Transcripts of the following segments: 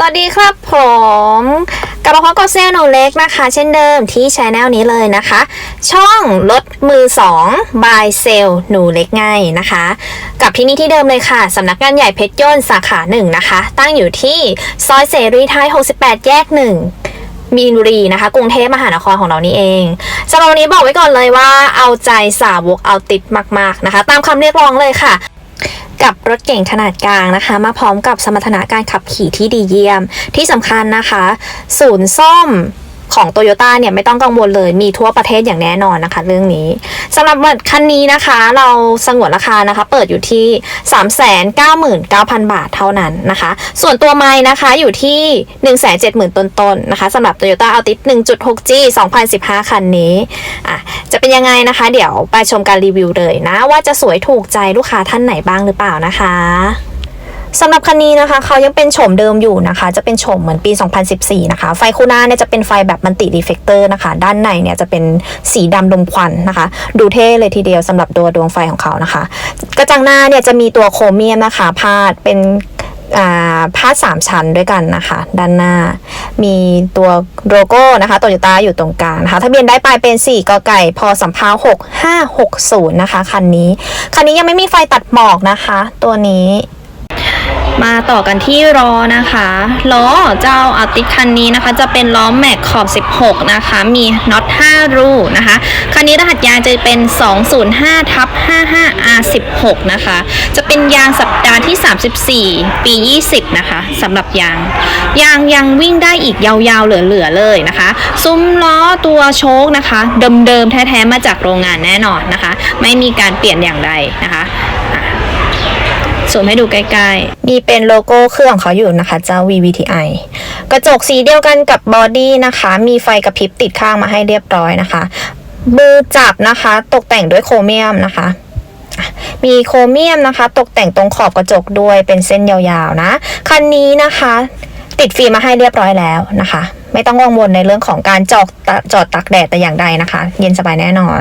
สวัสดีครับผมกลับมาพบกับเซลหนูเล็กนะคะ เช่นเดิมที่ช anel นี้เลยนะคะ ช่องรถมือ2 by เซลหนูเล็กไงนะคะ กับที่นี่ที่เดิมเลยค่ะสำนักงานใหญ่เพชรยนต์สาขาหนึ่งนะคะ ตั้งอยู่ที่ซอยเสรีไทย 68 แยกหนึ่งมีนบุรีนะคะ กรุงเทพมหานครของเรานี่เองสำหรับวันนี้บอกไว้ก่อนเลยว่าเอาใจสาวกเอาติดมาก ๆนะคะ ตามคำเรียกร้องเลยค่ะ กับรถเก่งขนาดกลางนะคะ มาพร้อมกับสมรรถนะการขับขี่ที่ดีเยี่ยม ที่สำคัญนะคะ ศูนย์ซ่อม ของโตโยต้าเนี่ยไม่ต้องกังวลเลย มีทั่วประเทศอย่างแน่นอนนะคะ เรื่องนี้สำหรับคันนี้นะคะ เราสงวนราคานะคะ เปิดอยู่ที่ 399,000 บาทเท่านั้นนะคะ ส่วนตัวไม้นะคะอยู่ที่ 170,000 ต้นๆนนะคะสำหรับ Toyota Altis 1.6G 2015 คันนี้อะจะเป็นยังไงนะคะ เดี๋ยวไปชมการรีวิวเลยนะ ว่าจะสวยถูกใจลูกค้าท่านไหนบ้างหรือเปล่านะคะ สำหรับคันนี้นะคะเขายังเป็นโฉมเดิมอยู่นะคะ จะเป็นโฉมเหมือนปี 2014 นะคะ ไฟคูหน้าเนี่ยจะเป็นไฟแบบมันติรีเฟกเตอร์นะคะ ด้านในเนี่ยจะเป็นสีดำดมควันนะคะ ดูเท่เลยทีเดียวสำหรับตัวดวงไฟของเขานะคะ กระจังหน้าเนี่ยจะมีตัวโครเมียมนะคะ พาดเป็นอ่าพาดสามชั้นด้วยกันนะคะ ด้านหน้า มีตัวโลโก้นะคะโตโยต้าอยู่ตรงกลางนะคะทะเบียนได้ปลายเป็น 4กไก่พอสำเพา6560นะคะคันนี้ คันนี้ยังไม่มีไฟตัดหมอกนะคะ ตัวนี้ มาต่อกันที่ล้อนะคะล้อเจ้าอาติคันนี้นะคะ จะเป็นล้อแม็กขอบ 16 นะคะ มีน็อต 5 รูนะคะ คันนี้รหัสยางจะเป็น 205ทับ55 R16 นะคะ จะเป็นยางสัปดาห์ที่ 34 ปี 20 นะคะสำหรับยาง ยางยังวิ่งได้อีกยาวๆเหลือๆเลยนะคะ ซุ้มล้อตัวโชคนะคะ เดิมๆแท้ๆมาจากโรงงานแน่นอนนะคะ ไม่มีการเปลี่ยนอย่างใดนะคะ มให้ดูใกล้ๆมีเป็นโลโก้เครื่องของเขาอยู่นะคะ เจ้า VVTi กระจกสีเดียวกันกับบอดี้นะคะ มีไฟกระพริบติดข้างมาให้เรียบร้อยนะคะมือจับนะคะ ตกแต่งด้วยโครเมียมนะคะ มีโครเมียมนะคะ ตกแต่งตรงขอบกระจกด้วยเป็นเส้นยาวๆนะ คันนี้นะคะ ติดฟิล์มมาให้เรียบร้อยแล้วนะคะ ไม่ต้องกังวลในเรื่องของการจอดตจอดตักแดดแต่อย่างใดนะคะ เย็นสบายแน่นอน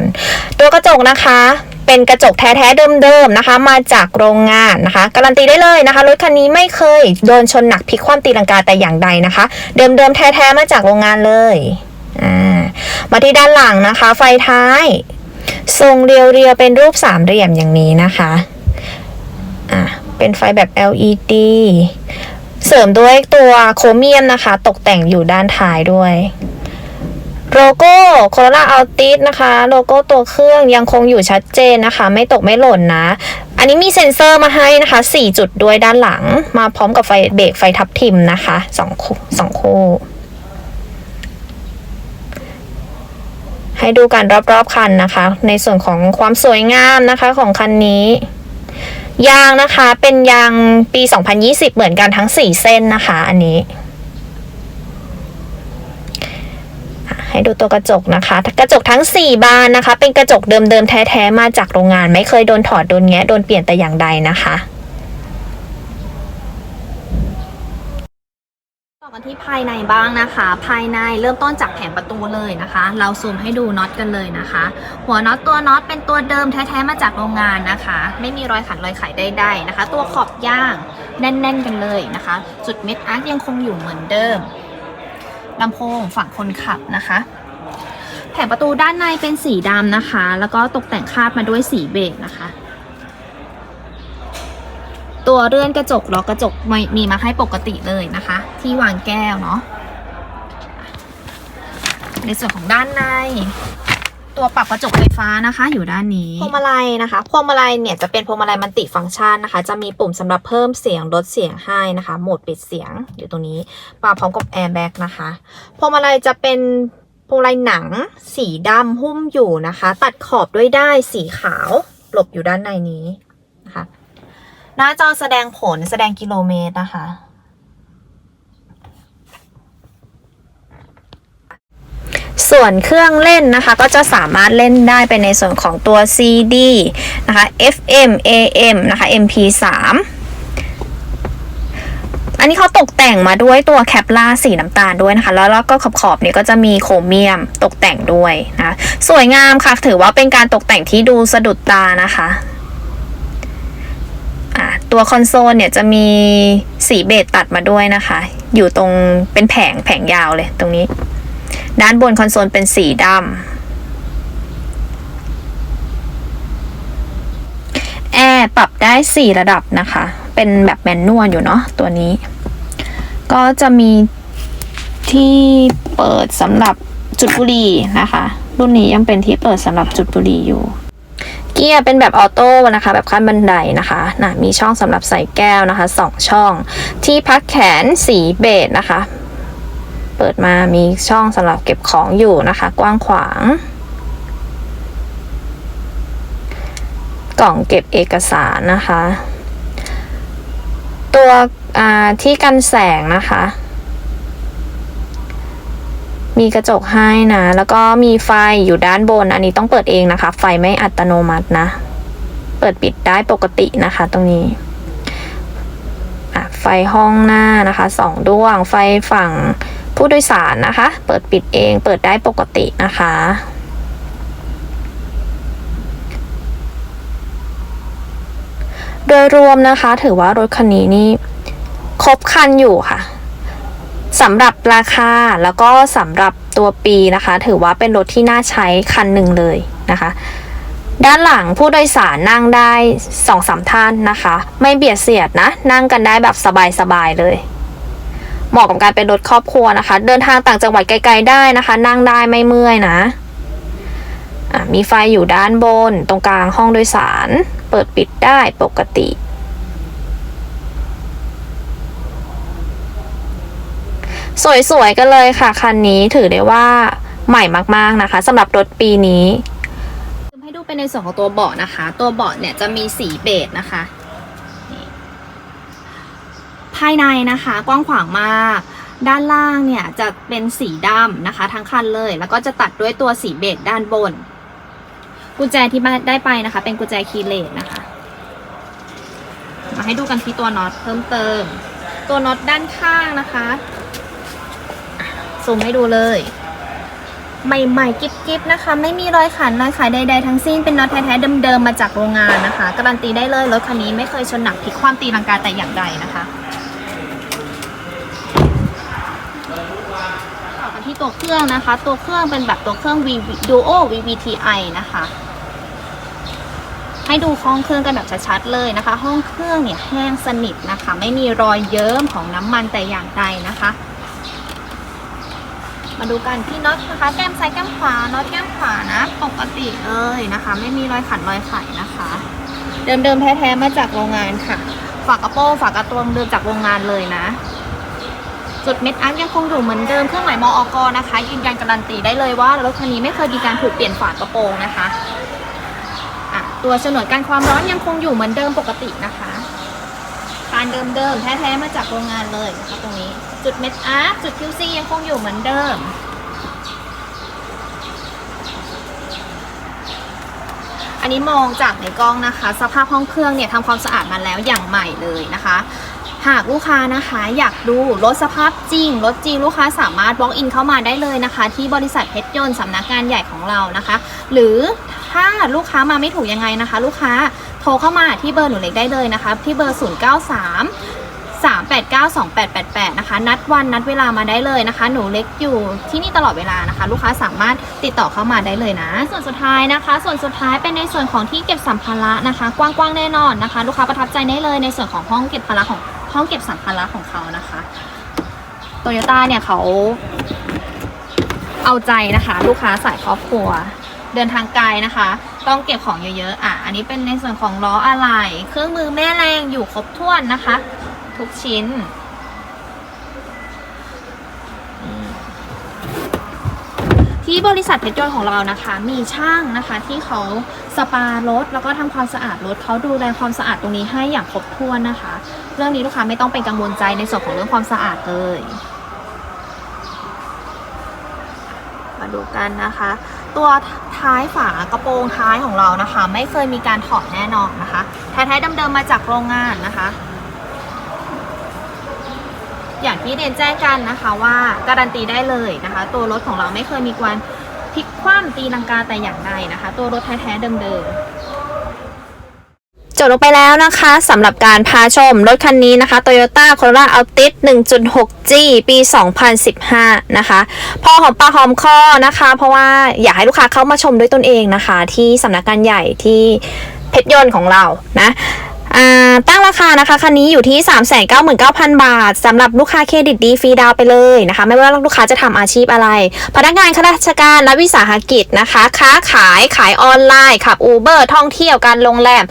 ตัวกระจกนะคะ เป็นกระจกแท้ๆเดิมๆนะคะ มาจากโรงงานนะคะ การันตีได้เลยนะคะรถคันนี้ไม่เคยโดนชนหนักพลิกคว่ำตีลังกาแต่อย่างใดนะคะ เดิมๆแท้ๆมาจากโรงงานเลยอ่ามาที่ด้านหลังนะคะ ไฟท้าย ทรงเรียวๆเป็นรูปสามเหลี่ยมอย่างนี้นะคะอ่าเป็นไฟแบบ LED เสริมด้วยตัวโครเมียมนะคะ ตกแต่งอยู่ด้านท้ายด้วย โลโก้โคโรล่าอัลติสนะคะ โลโก้ตัวเครื่องยังคงอยู่ชัดเจนนะคะ ไม่ตกไม่หล่นนะ อันนี้มีเซ็นเซอร์มาให้นะคะ 4 จุดด้วยด้านหลัง มาพร้อมกับไฟเบรกไฟทับทิมนะคะสองคู่สองคู่ ให้ดูกันรอบๆคันนะคะ ในส่วนของความสวยงามนะคะของคันนี้ ยางนะคะเป็นยางปี 2020 เหมือนกันทั้ง 4 เส้นนะคะ อันนี้ ให้ดูตัวกระจกนะคะ กระจกทั้ง 4 บานนะคะ เป็นกระจกเดิมๆแท้ๆมาจากโรงงาน ไม่เคยโดนถอดโดนแงะโดนเปลี่ยนแต่อย่างใดนะคะต่อกันที่ภายในบ้างนะคะ ภายในเริ่มต้นจากแผงประตูเลยนะคะ เราซูมให้ดูน็อตกันเลยนะคะ หัวน็อตตัวน็อตเป็นตัวเดิมแท้ๆมาจากโรงงานนะคะ ไม่มีรอยขัดรอยไขใดๆนะคะ ตัวขอบย่างแน่น ๆ กันเลยนะคะ จุดเม็ดอาร์คยังคงอยู่เหมือนเดิม ลำโพงฝั่งคนขับนะคะ แผงประตูด้านในเป็นสีดำนะคะ แล้วก็ตกแต่งคาดมาด้วยสีเบจนะคะ ตัวเรื่อนกระจกล้อกระจกมมีมาให้ปกติเลยนะคะ ที่วางแก้วเนาะในส่วนของด้านใน ตัวปรับกระจกไฟฟ้านะคะ อยู่ด้านนี้พวงมาลัยนะคะพวงมาลัยเนี่ยจะเป็นพวงมาลัยมันติฟังก์ชันนะคะ จะมีปุ่มสำหรับเพิ่มเสียงลดเสียงให้นะคะ โหมดปิดเสียงอยู่ตรงนี้มาพร้อมกับแอร์แบ็กนะคะพวงมาลัยจะเป็นพวงมาลัยหนัง สีดำหุ้มอยู่นะคะ ตัดขอบด้วยได้สีขาวหลบอยู่ด้านในนี้นะคะ หน้าจอแสดงผลแสดงกิโลเมตรนะคะ ส่วนเครื่องเล่นนะคะ ก็จะสามารถเล่นได้ไปในส่วนของตัว CD นะคะ FM AM นะคะ MP3 อันนี้เขาตกแต่งมาด้วยตัวแคปล่าสีน้ำตาลด้วยนะคะ แล้วแล้วก็ขอบขอบเนี่ยก็จะมีโครเมียมตกแต่งด้วยนะสวยงามค่ะ ถือว่าเป็นการตกแต่งที่ดูสะดุดตานะคะอะตัวคอนโซลเนี่ยจะมีสีเบจตัดมาด้วยนะคะ อยู่ตรงเป็นแผงแผงยาวเลยตรงนี้ ด้านบนคอนโซลเป็นสีดำแอร์ปรับได้ 4 ระดับนะคะ เป็นแบบแมนนวลอยู่เนาะตัวนี้ ก็จะมีที่เปิดสำหรับจุดบุหรี่นะคะ รุ่นนี้ยังเป็นที่เปิดสำหรับจุดบุหรี่อยู่เกียร์เป็นแบบออโต้นะคะแบบขั้นบันไดนะคะนะมีช่องสำหรับใส่แก้วนะคะสองช่อง ที่พักแขนสีเบจนะคะ เปิดมามีช่องสำหรับเก็บของอยู่นะคะ กว้างขวาง กล่องเก็บเอกสารนะคะ ตัวที่กันแสงนะคะ มีกระจกให้นะ แล้วก็มีไฟอยู่ด้านบน อันนี้ต้องเปิดเองนะคะ ไฟไม่อัตโนมัตินะ เปิดปิดได้ปกตินะคะ ตรงนี้ไฟห้องหน้านะคะสองดวง ไฟฝั่ง ผู้โดยสารนะคะ เปิดปิดเองเปิดได้ปกตินะคะ โดยรวมนะคะ ถือว่ารถคันนี้นี่ครบคันอยู่ค่ะสำหรับราคาแล้วก็สำหรับตัวปีนะคะ ถือว่าเป็นรถที่น่าใช้คันหนึ่งเลยนะคะ ด้านหลังผู้โดยสารนั่งได้สองสามท่านนะคะ ไม่เบียดเสียดนะ นั่งกันได้แบบสบายๆเลย เหมาะกับการเป็นรถครอบครัวนะคะ เดินทางต่างจังหวัดไกลๆได้นะคะ นั่งได้ไม่เมื่อยนะะมีไฟอยู่ด้านบน ตรงกลางห้องโดยสาร เปิดปิดได้ปกติ สวยๆกันเลยค่ะ คันนี้ถือได้ว่าใหม่มากๆนะคะสำหรับรถปีนี้ให้ดูเป็นในส่วนของตัวเบาะนะคะ ตัวเบาะเนี่ยจะมีสีเบจนะคะ ภายในนะคะกว้างขวางมาก ด้านล่างเนี่ยจะเป็นสีดำนะคะ ทั้งคันเลย แล้วก็จะตัดด้วยตัวสีเบจด้านบน กุญแจที่ได้ไปนะคะ เป็นกุญแจคีย์เลสนะคะ มาให้ดูกันที่ตัวน็อตเพิ่มเติม ตัวน็อตด้านข้างนะคะซูมให้ดูเลยใหม่ๆกิ๊บๆนะคะ ไม่มีรอยขันรอยขายใดๆทั้งสิ้นเป็นน็อตแท้ๆเดิมๆมาจากโรงงานนะคะ การันตีได้เลยรถคันนี้ไม่เคยชนหนักพลิกคว่ำตีลังกาแต่อย่างใดนะคะ ตัวเครื่องนะคะ ตัวเครื่องเป็นแบบตัวเครื่อง V Duo VVTi นะคะ ให้ดูห้องเครื่องกันแบบชัดๆเลยนะคะ ห้องเครื่องเนี่ยแห้งสนิทนะคะ ไม่มีรอยเยิ้มของน้ำมันแต่อย่างใดนะคะ มาดูกันที่น็อตนะคะ แก้มซ้ายแก้มขวาน็อตแก้มขวานะ ปกติเลยนะคะ ไม่มีรอยขันรอยไขนะคะ เดิมๆแท้ๆมาจากโรงงานค่ะ ฝากระโปรงฝากระตวงเดิมจากโรงงานเลยนะ จุดเม็ดอาร์คยังคงอยู่เหมือนเดิมเครื่องหมายมออกนะคะ ยืนยันการันตีได้เลยว่ารถคันนี้ไม่เคยมีการถูกเปลี่ยนฝากระโปรงนะคะะตัวฉนวนกันความร้อนยังคงอยู่เหมือนเดิมปกตินะคะการเดิมๆแท้ๆมาจากโรงงานเลยนะคะตรงนี้ จุดเม็ดอาร์จุด QC ยังคงอยู่เหมือนเดิมอันนี้มองจากในกล้องนะคะ สภาพห้องเครื่องเนี่ยทำความสะอาดมาแล้วอย่างใหม่เลยนะคะ หากลูกค้านะคะอยากดูรถสภาพจริงรถจริงลูกค้าสามารถ walk in เข้ามาได้เลยนะคะ ที่บริษัทเพชรยนต์สำนักงานใหญ่ของเรานะคะ หรือถ้าลูกค้ามาไม่ถูกยังไงนะคะ ลูกค้าโทรเข้ามาที่เบอร์หนูเล็กได้เลยนะคะ ที่เบอร์ 093 3892888 นะคะ นัดวันนัดเวลามาได้เลยนะคะ หนูเล็กอยู่ที่นี่ตลอดเวลานะคะ ลูกค้าสามารถติดต่อเข้ามาได้เลยนะ ส่วนสุดท้ายนะคะ ส่วนสุดท้ายเป็นในส่วนของที่เก็บสัมภาระนะคะ กว้างๆแน่นอนนะคะ ลูกค้าประทับใจได้เลยในส่วนของห้องเก็บภาระของ ห้องเก็บสัมภาระของเขานะคะโตโยต้าเนี่ยเขาเอาใจนะคะ ลูกค้าสายครอบครัว เดินทางไกลนะคะ ต้องเก็บของเยอะๆอะอันนี้เป็นในส่วนของล้ออะไหล่เครื่องมือแม่แรงอยู่ครบถ้วนนะคะ ทุกชิ้นที่บริษัทเพชรยนต์ของเรานะคะ มีช่างนะคะที่เขาสปารถแล้วก็ทำความสะอาดรถเขาดูแลความสะอาดตรงนี้ให้อย่างครบถ้วนนะคะ เรื่องนี้ลูกค้าไม่ต้องเป็นกังวลใจในส่วนของเรื่องความสะอาดเลย มาดูกันนะคะ ตัวท้ายฝากระโปรงท้ายของเรานะคะ ไม่เคยมีการถอดแน่นอนนะคะแท้ๆเดิมๆมาจากโรงงานนะคะอย่างที่เรียนแจ้งกันนะคะว่าการันตีได้เลยนะคะ ตัวรถของเราไม่เคยมีการพลิกคว่ำตีลังกาแต่อย่างใดนะคะ ตัวรถแท้ๆเดิมๆ จบลงไปแล้วนะคะสำหรับการพาชมรถคันนี้นะคะ Toyota Corolla Altis 1.6G ปี 2015 นะคะ พอหอมปากหอมคอนะคะ เพราะว่าอยากให้ลูกค้าเข้ามาชมด้วยตนเองนะคะ ที่สำนักงานใหญ่ที่เพชรยนต์ของเรานะ ตั้งราคานะคะคันนี้อยู่ที่ 399,000 บาทสำหรับลูกค้าเครดิตดีฟรีดาวไปเลยนะคะ ไม่ว่าลูกค้าจะทำอาชีพอะไร พนักงานข้าราชการรัฐวิสาหกิจนะคะ ค้าขายขายออนไลน์ขับอูเบอร์ท่องเที่ยวการโรงแรม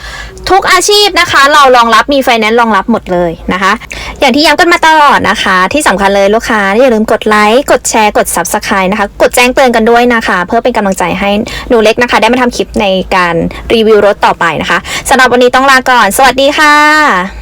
ทุกอาชีพนะคะ เรารองรับมีไฟแนนซ์รองรับหมดเลยนะคะ อย่างที่ย้ำกันมาตลอดนะคะ ที่สำคัญเลยลูกค้าอย่าลืมกดไลค์กดแชร์กด Subscribe นะคะ กดแจ้งเตือนกันด้วยนะคะ เพื่อเป็นกำลังใจให้หนูเล็กนะคะ ได้มาทำคลิปในการรีวิวรถต่อไปนะคะสำหรับวันนี้ต้องลาก่อนสวัสดีดีค่ะ